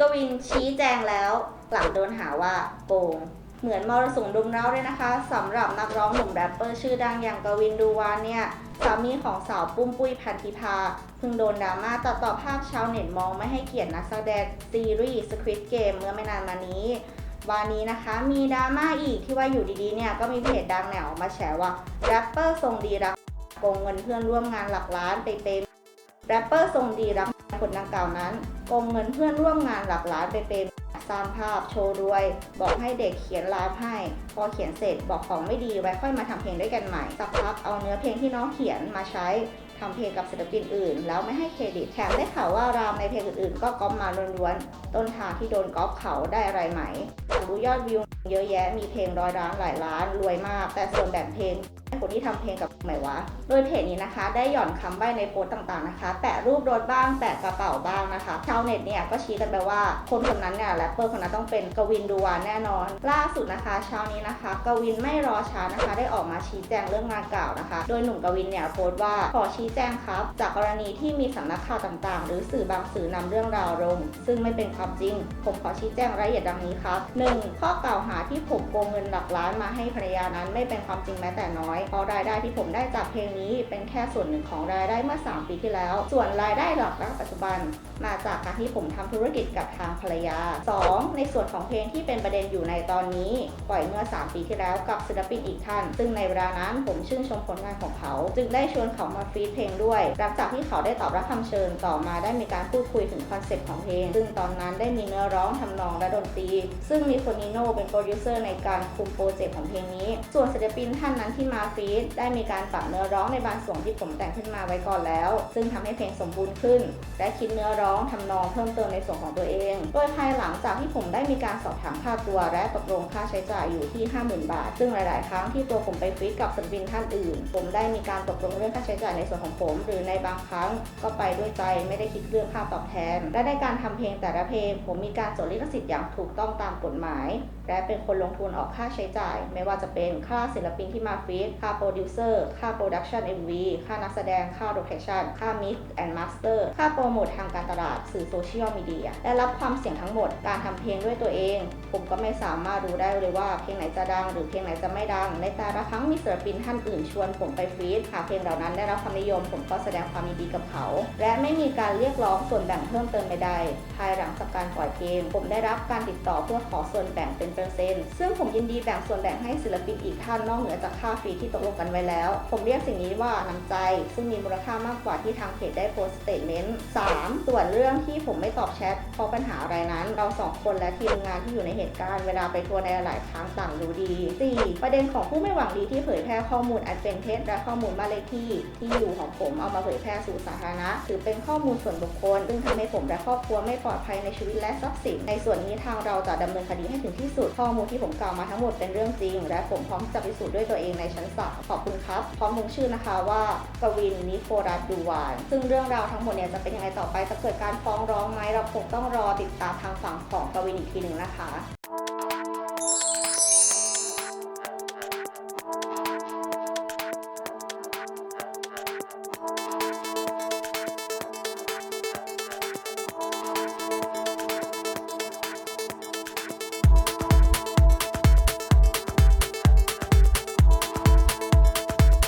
กวินชี้แจงแล้วหลังโดนหาว่าโกง เหมือนมรสุมรุมเร้าเลยนะคะสำหรับนักร้องหนุ่มแรปเปอร์ชื่อดังอย่างกวินดูวานเนี่ยสามีของสาวปุ้มปุ้ยพันธิพาเพิ่งโดนดราม่าต่อต่อภาพชาวเน็ตมองไม่ให้เกียรตินักแสดงซีรีส์ Squid Game เมื่อไม่นานมานี้วันนี้นะคะมีดราม่าอีกที่ว่าอยู่ดีๆเนี่ยก็มีเพจดังเนี่ยออกมาแฉว่าแรปเปอร์ทรงดีรักโกงเงินเพื่อนร่วมงานหลักล้านไปเป็นแรปเปอร์ทรงดีรัก คนดังกล่าวนั้นโกงเงินเพื่อนร่วมงานหลักล้านไปเป็นสร้างภาพโชว์รวย บอกให้เด็กเขียนไลฟ์ให้ พอเขียนเสร็จบอกของไม่ดีไว้ค่อยมาทำเพลงด้วยกันใหม่ สักพักเอาเนื้อเพลงที่น้องเขียนมาใช้ทำเพลงกับศิลปินอื่น แล้วไม่ให้เครดิตแถมได้ข่าวว่ารามในเพลงอื่นๆ ก็ก๊อปมาล้วนๆ ต้นทางที่โดนก๊อปเขาได้อะไรไหมรู้ยอดวิวเยอะแยะมีเพลงร้อยล้านหลายล้านรวยมาก แต่ส่วนแบ่งเพลง คนที่ทำเพลงกับไหมวะ โดยเพจนี้นะคะได้หย่อนคำใบ้ในโพสต์ต่างๆนะคะ แปะรูปรถบ้าง แปะกระเป๋าบ้างนะคะ ชาวเน็ตเนี่ยก็ชี้กันไปว่าคนคนนั้นเนี่ยแรปเปอร์คนนั้นต้องเป็นกวินดูวานแน่นอน ล่าสุดนะคะเช้านี้นะคะ กวินไม่รอช้านะคะ ได้ออกมาชี้แจงเรื่องงานกล่าวนะคะ โดยหนุ่มกวินเนี่ยโพสต์ว่าขอชี้แจงครับ จากกรณีที่มีสำนักข่าวต่างๆ หรือสื่อบางสื่อนำเรื่องราวลง ซึ่งไม่เป็นความจริง ผมขอชี้แจงรายละเอียดดังนี้ครับ 1. ข้อกล่าวหาที่ผมโกงเงินหลักล้านมาให้ภรรยานั้นไม่เป็นความจริงแม้แต่น้อยเพราะรายได้ที่ผมได้จากเพลงนี้เป็นแค่ส่วนหนึ่งของรายได้เมื่อ 3 ปีที่แล้ว ส่วนรายได้หลักและปัจจุบัน มาจากการที่ผมทำธุรกิจกับทางภรรยา 2. ในส่วนของเพลงที่เป็นประเด็นอยู่ในตอนนี้ ปล่อยเมื่อ 3 ปีที่แล้วกับศิลปินอีกท่าน ซึ่งในเวลานั้นผมชื่นชมผลงานของเขา จึงได้ชวนเขามาฟีดเพลงด้วย หลังจากที่เขาได้ตอบรับคำเชิญต่อมาได้มีการพูดคุยถึงคอนเซ็ปต์ของเพลง ซึ่งตอนนั้นได้มีเนื้อร้องทำนองและดนตรี ซึ่งมีคนนิโนเป็นโปรดิวเซอร์ในการคุมโปรเจกต์ของเพลงนี้ ส่วนศิลปินท่านนั้นที่มาฟีดได้มีการปรับเนื้อร้องในบางส่วนที่ผมแต่งขึ้นมาไว้ก่อนแล้ว ซึ่งทำให้เพลงสมบูรณ์ขึ้น และคิดเนื้อร้องทำนองเพิ่มเติมในส่วนของตัวเอง โดยภายหลังจากที่ผมได้มีการสอบถามค่าตัวและตกลงค่าใช้จ่ายอยู่ที่ 50,000 บาท ซึ่งหลาย ๆ ครั้งที่ตัวผมไปฟีดกับศิลปินท่านอื่น ผมได้มีการตกลงเรื่องค่าใช้จ่ายในส่วนของผม หรือในบางครั้งก็ไปด้วยใจไม่ได้คิดเรื่องค่าตอบแทน และในการทำเพลงแต่ละเพลง ผมมีการจดลิขสิทธิ์อย่างถูกต้องตามกฎหมาย และเป็นคนลงทุนออกค่าใช้จ่าย ไม่ว่าจะเป็นค่าศิลปินที่มาฟีดค่าโปรดิวเซอร์ค่าโปรดักชัน MV ค่านักแสดงค่าโลเคชันค่ามิกแอนด์มาสเตอร์ค่าโปรโมททางการตลาดสื่อโซเชียลมีเดียและรับความเสี่ยงทั้งหมดการทำเพลงด้วยตัวเอง ผมก็ไม่สามารถรู้ได้เลยว่าเพลงไหนจะดัง หรือเพลงไหนจะไม่ดัง ในแต่ละครั้งมีศิลปินท่านอื่นชวนผมไปฟีดหากเพลงเหล่านั้นได้รับความนิยม ผมก็แสดงความยินดีกับเขา และไม่มีการเรียกร้องส่วนแบ่งเพิ่มเติมใดๆภายหลังจากการปล่อยเพลงผมได้รับการติดต่อเพื่อขอส่วนแบ่งเป็นเปอร์เซ็นต์ซึ่งผมยินดีแบ่งส่วนแบ่งให้ศิลปินอีกท่านนอกเหนือจากค่าฟรีที่ตกลงกันไว้แล้ว ผมเรียกสิ่งนี้ว่าน้ำใจ ซึ่งมีมูลค่ามากกว่าที่ทางเพจได้โพสต์สเตทเมนต์ 3. ส่วนเรื่องที่ผมไม่ตอบแชทเพราะปัญหาอะไรนั้น เราสองคนและทีมงานที่อยู่ในเหตุการณ์เวลาไปทัวร์ในหลายครั้งต่างรู้ดี 4. ประเด็นของผู้ไม่หวังดีที่เผยแพร่ข้อมูลอันเป็นเท็จและข้อมูลบ้านเลขที่ที่อยู่ของผมเอามาเผยแพร่สู่สาธารณะถือเป็นข้อมูลส่วนบุคคล ซึ่งทำให้ผมและครอบครัวไม่ปลอดภัยในชีวิตและทรัพย์สินในส่วนนี้ทางเราจะดำเนินคดีให้ถึงที่สุดข้อมูลที่ผมกล่าวมาทั้งหมดเป็นเรื่องจริง และผมพร้อมจะพิสูจน์ด้วยตัวเองในชั้นาขอบคุณครับ พร้อมลงชื่อนะคะว่ากวินนิโครัสดูวาน ซึ่งเรื่องราวทั้งหมดเนี่ยจะเป็นยังไงต่อไปจะเกิดการฟ้องร้องไหมเราคงต้องรอติดตามทางฝั่งของกวินอีกทีหนึ่งนะคะ